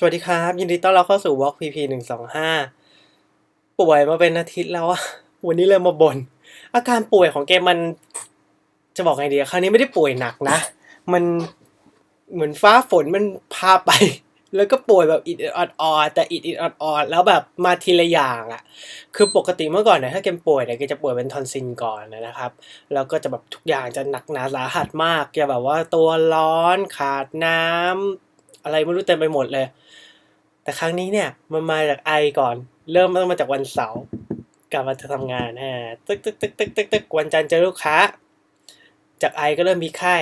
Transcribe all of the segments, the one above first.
สวัสดีครับ ยินดีต้อนรับเข้าสู่ Walk PP หนึ่งสองห้าป่วยมาเป็นอาทิตย์แล้วอะวันนี้เลยมาบน่นอาการป่วยของเกมมัน จะบอกไงดีคราวนี้ไม่ได้ป่วยหนักนะ มันเหมือนฟ้าฝนมันพาไป แล้วก็ป่วยแบบอิดอิดออดออแต่อิดอิดออดออดแล้วแบบมาทีละอย่างอะคือปกติเมื่อก่อนเนี่ยถ้าเกมป่วยเนี่ยเกมจะป่วยเป็นทอนซิลก่อนนะครับ แล้วก็จะแบบทุกอย่างจะหนักหนาสาหัสมากจะแบบว่าตัวร้อนขาดน้ำอะไรไม่รู้เต็มไปหมดเลย แต่ครั้งนี้เนี่ยมันมาจากไอก่อน เริ่มต้นมาจากวันเสาร์กลับมาจะทำงานฮะตึกตึกตึกตึกตึกตึกวันจันทร์เจอลูกค้า จากไอก็เริ่มมีไข้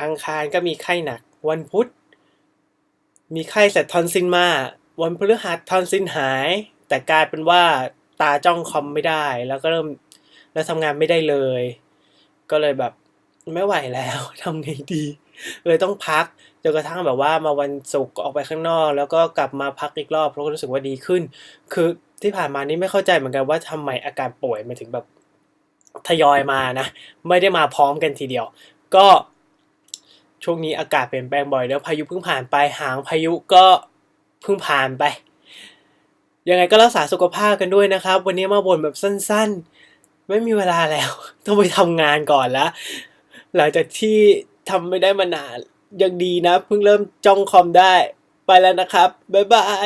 อังคารก็มีไข้หนัก วันพุธ มีไข้เสร็จทอนซินมา วันพฤหัสทอนซินหาย แต่กลายเป็นว่าตาจ้องคอมไม่ได้ แล้วก็เริ่มแล้วทำงานไม่ได้เลย ก็เลยแบบไม่ไหวแล้วทำไงดี เลยต้องพัก จนกระทั่งแบบว่ามาวันศุกร์ออกไปข้างนอก แล้วก็กลับมาพักอีกรอบเพราะรู้สึกว่าดีขึ้น คือที่ผ่านมานี่ไม่เข้าใจเหมือนกันว่าทำไมอาการป่วยมันถึงแบบทยอยมานะ ไม่ได้มาพร้อมกันทีเดียว ก็ช่วงนี้อากาศเปลี่ยนแปลงบ่อยแล้วพายุเพิ่งผ่านไปหางพายุก็เพิ่งผ่านไป ยังไงก็รักษาสุขภาพกันด้วยนะครับ วันนี้มาบ่นแบบสั้น ๆ ไม่มีเวลาแล้ว ต้องไปทำงานก่อนแล้วหลังจากที่ทำไม่ได้มานาน ยังดีนะ เพิ่งเริ่มจ้องคอมได้ ไปแล้วนะครับ บ๊ายบาย